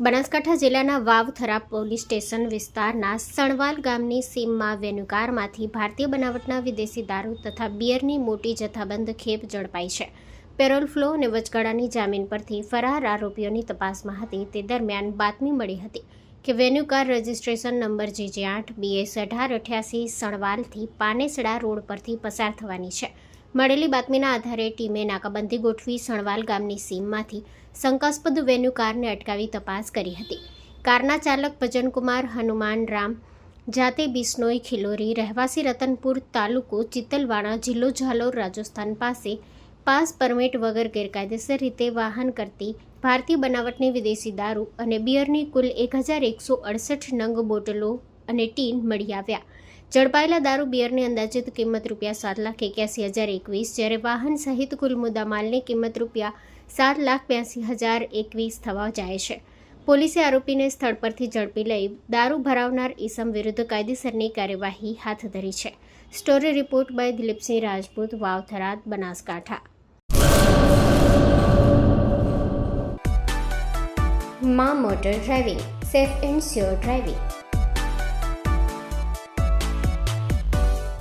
બનાસકાંઠા જિલ્લાના વાવથરા police station વિસ્તારના સણવાલ ગામની સીમમાં વેનુકારમાંથી ભારતીય બનાવટના વિદેશી દારૂ તથા બિયરની મોટી જથ્થાબંધ ખેપ ઝડપાઈ છે. પેરોલ ફ્લો અને વચગાળાની જામીન પરથી ફરાર આરોપીઓની તપાસમાં હતી. તે દરમિયાન બાતમી મળી હતી કે વેન્યુકાર રજિસ્ટ્રેશન નંબર જે જે આઠ બીએસ અઢાર, અઠ્યાસી, સણવાલથી પાનેસડા રોડ પરથી પસાર થવાની છે. મળેલી બાતમીના આધારે ટીમે નાકાબંધી ગોઠવી સણવાલ ગામની સીમમાંથી શંકાસ્પદ વેન્યુ કારને અટકાવી તપાસ કરી હતી. કારના ચાલક ભજનકુમાર હનુમાન રામ, જાતે બિસ્નોઈ ખિલોરી, રહેવાસી રતનપુર તાલુકો ચિત્તલવાણા જિલ્લો ઝાલોર રાજસ્થાન પાસે પાસ પરમિટ વગર ગેરકાયદેસર રીતે વાહન કરતી ભારતીય બનાવટની વિદેશી દારૂ અને બિયરની કુલ એક હજાર એકસો અડસઠ નંગ બોટલો અને ટીન મળી આવ્યા. ઝડપાયેલા દારૂ બિયરની અંદાજિત કિંમત રૂપિયા સાત લાખ એક્યાસી હજાર એકવીસ, જ્યારે વાહન સહિત કુલ મુદ્દામાલની કિંમત રૂપિયા સાત લાખ બ્યાસી હજાર એકવીસ થવા જાય છે. પોલીસે આરોપીને સ્થળ પરથી ઝડપી લઈ દારૂ ભરાવનાર ઈસમ વિરુદ્ધ કાયદેસરની કાર્યવાહી હાથ ધરી છે. Story report by Dilipsinh Rajput Vavtharad Banaskantha. મા motor driving, safe and sure driving.